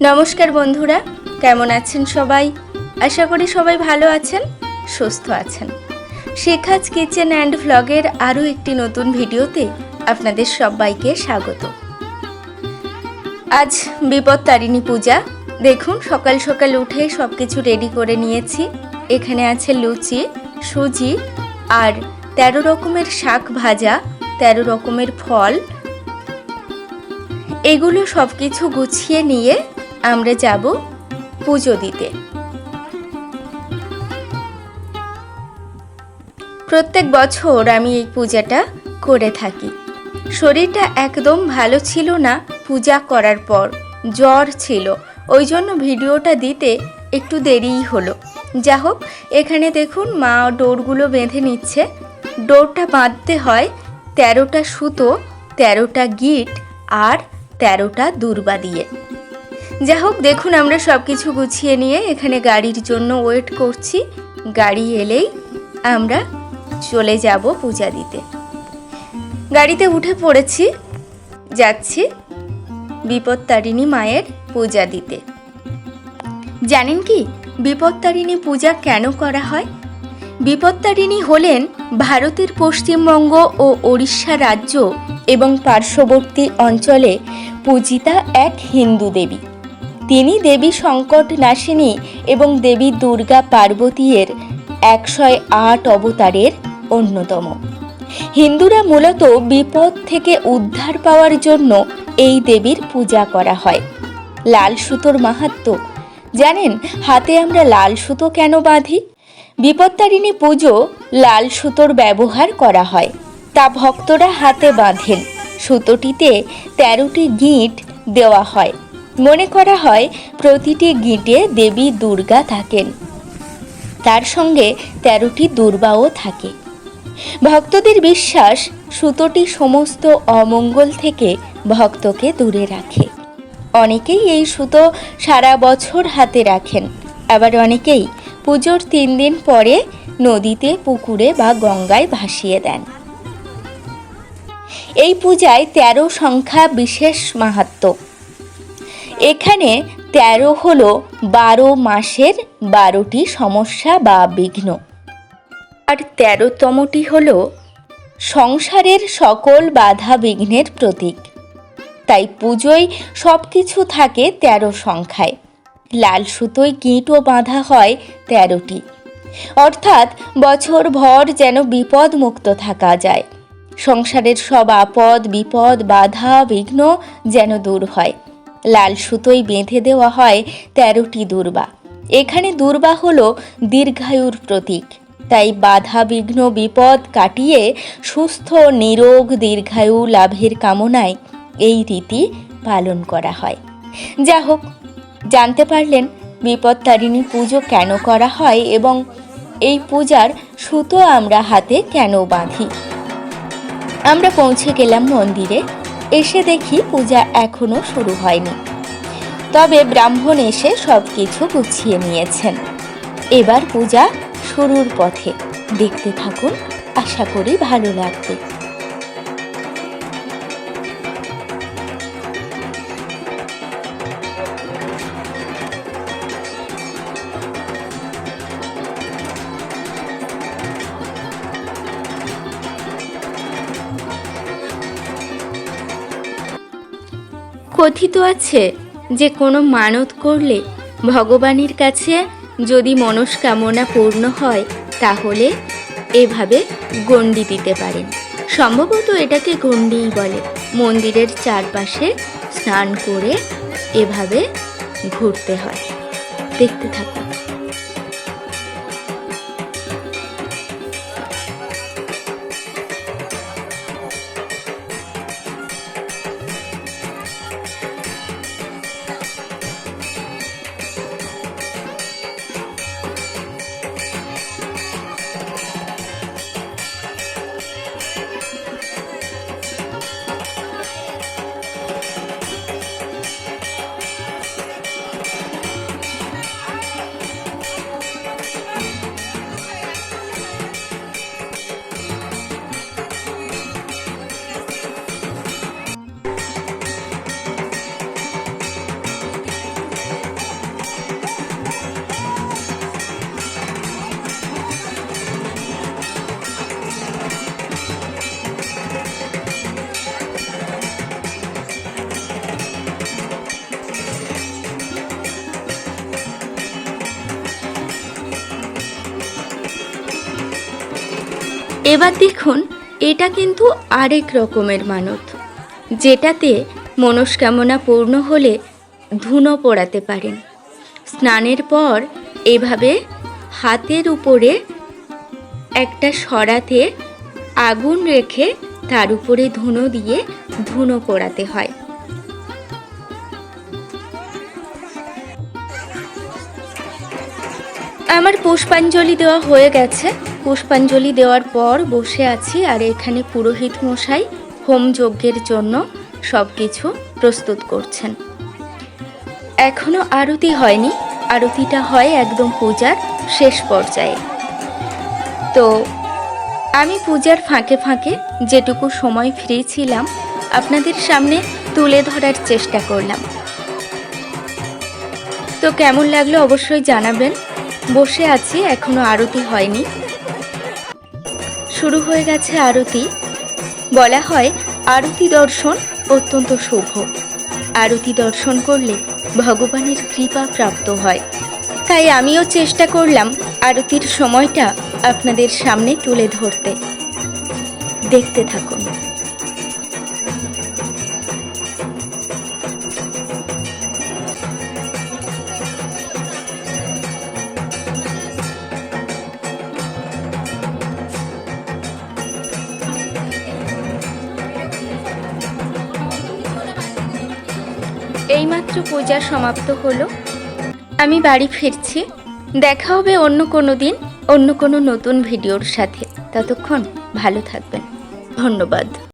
নমস্কার বন্ধুরা, কেমন আছেন সবাই? আশা করি সবাই ভালো আছেন, সুস্থ আছেন। শেখাজ কিচেন অ্যান্ড ভ্লগের আরও একটি নতুন ভিডিওতে আপনাদের সবাইকে স্বাগত। আজ বিপদ তারিণী পূজা। দেখুন, সকাল সকাল উঠে সব কিছু রেডি করে নিয়েছি। এখানে আছে লুচি, সুজি আর তেরো রকমের শাক ভাজা, তেরো রকমের ফল। এগুলো সব কিছু গুছিয়ে নিয়ে আমরা যাব পুজো দিতে। প্রত্যেক বছর আমি এই পূজাটা করে থাকি। শরীরটা একদম ভালো ছিল না পূজা করার পর, জ্বর ছিল। ওই জন্য ভিডিওটা দিতে একটু দেরিই হলো। যা হোক, এখানে দেখুন মা ডোরগুলো বেঁধে নিচ্ছে। ডোরটা বাঁধতে হয় তেরোটা সুতো, তেরোটা গিট আর তেরোটা দূর্বা দিয়ে। যা হোক দেখুন আমরা সব কিছু গুছিয়ে নিয়ে এখানে গাড়ির জন্য ওয়েট করছি। গাড়ি এলেই আমরা চলে যাব পূজা দিতে। গাড়িতে উঠে পড়েছি, যাচ্ছি বিপত্তারিণী মায়ের পূজা দিতে। জানেন কি, বিপত্তারিণী পূজা কেন করা হয়? বিপত্তারিণী হলেন ভারতের পশ্চিমবঙ্গ ও ওড়িশা রাজ্য এবং পার্শ্ববর্তী অঞ্চলে পূজিতা এক হিন্দু দেবী। তিনি দেবী সংকট নাশিনী এবং দেবী দুর্গা পার্বতীর একশয় আট অবতারের অন্যতম। হিন্দুরা মূলত বিপদ থেকে উদ্ধার পাওয়ার জন্য এই দেবীর পূজা করা হয়। লাল সুতোর মাহাত্ম্য জানেন, হাতে আমরা লাল সুতো কেন বাঁধি? বিপত্তারিণী পুজো লাল সুতোর ব্যবহার করা হয়। তা ভক্তরা হাতে বাঁধেন। সুতোটিতে তেরোটি গিঁট দেওয়া হয়। মনে করা হয় প্রতিটি গিঁটে দেবী দুর্গা থাকেন। তার সঙ্গে তেরোটি দুর্বাও থাকে। ভক্তদের বিশ্বাস সুতোটি সমস্ত অমঙ্গল থেকে ভক্তকে দূরে রাখে। অনেকেই এই সুতো সারা বছর হাতে রাখেন। আবার অনেকেই পুজোর তিন দিন পরে নদীতে, পুকুরে বা গঙ্গায় ভাসিয়ে দেন। এই পূজায় তেরো সংখ্যা বিশেষ মাহাত্ম্য এখানে তেরো হলো বারো মাসের বারোটি সমস্যা বা বিঘ্ন। আর তেরোতমটি হল সংসারের সকল বাধা বিঘ্নের প্রতীক। তাই পুজোয় সব কিছু থাকে তেরো সংখ্যায়। লাল সুতোয় গিঁটও বাঁধা হয় তেরোটি। অর্থাৎ বছর ভর যেন বিপদ মুক্ত থাকা যায়। সংসারের সব আপদ, বিপদ, বাধা, বিঘ্ন যেন দূর হয়। লাল সুতোয় বেঁধে দেওয়া হয় তেরোটি দুর্বা। এখানে দুর্বা হলো দীর্ঘায়ুর প্রতীক। তাই বাধা বিঘ্ন বিপদ কাটিয়ে সুস্থ নিরোগ দীর্ঘায়ু লাভের কামনায় এই রীতি পালন করা হয়। যা হোক, জানতে পারলেন বিপত্তারিণী পুজো কেন করা হয় এবং এই পূজার সুতো আমরা হাতে কেন বাঁধি? আমরা পৌঁছে গেলাম মন্দিরে। এসে দেখি পূজা এখনও শুরু হয়নি। তবে ব্রাহ্মণ এসে সব কিছু গুছিয়ে নিয়েছেন। এবার পূজা শুরুর পথে। দেখতে থাকুন, আশা করি ভালো লাগবে। কথিত আছে যে কোনো মানত করলে ভগবানের কাছে যদি মনস্কামনা পূর্ণ হয়, তাহলে এভাবে গণ্ডি দিতে পারেন। সম্ভবত এটাকে গণ্ডিই বলে। মন্দিরের চারপাশে স্নান করে এভাবে ঘুরতে হয়। দেখতে থাকুন। এবার দেখুন, এটা কিন্তু আরেক রকমের মানত, যেটাতে মনস্কামনা পূর্ণ হলে ধুনো পোড়াতে পারেন। স্নানের পর এভাবে হাতের উপরে একটা সরাতে আগুন রেখে তার উপরে ধুনো দিয়ে ধুনো পোড়াতে হয়। আমার পুষ্পাঞ্জলি দেওয়া হয়ে গেছে। পুষ্পাঞ্জলি দেওয়ার পর বসে আছি আর এখানে পুরোহিত মশাই হোম যজ্ঞের জন্য সব কিছু প্রস্তুত করছেন। এখনও আরতি হয়নি। আরতিটা হয় একদম পূজার শেষ পর্যায়ে। তো আমি পূজার ফাঁকে ফাঁকে যেটুকু সময় ফ্রি ছিলাম, আপনাদের সামনে তুলে ধরার চেষ্টা করলাম। তো কেমন লাগল অবশ্যই জানাবেন। বসে আছি, এখনও আরতি হয়নি। শুরু হয়ে গেছে আরতি। বলা হয়, আরতি দর্শন অত্যন্ত শুভ। আরতি দর্শন করলে ভগবানের কৃপা প্রাপ্ত হয়। তাই আমিও চেষ্টা করলাম আরতির সময়টা আপনাদের সামনে তুলে ধরতে। দেখতে থাকুন। এইমাত্র পূজা সমাপ্ত হলো। আমি বাড়ি ফিরছি। দেখা হবে অন্য কোনো দিন, অন্য কোনো নতুন ভিডিওর সাথে। ততক্ষণ ভালো থাকবেন। ধন্যবাদ।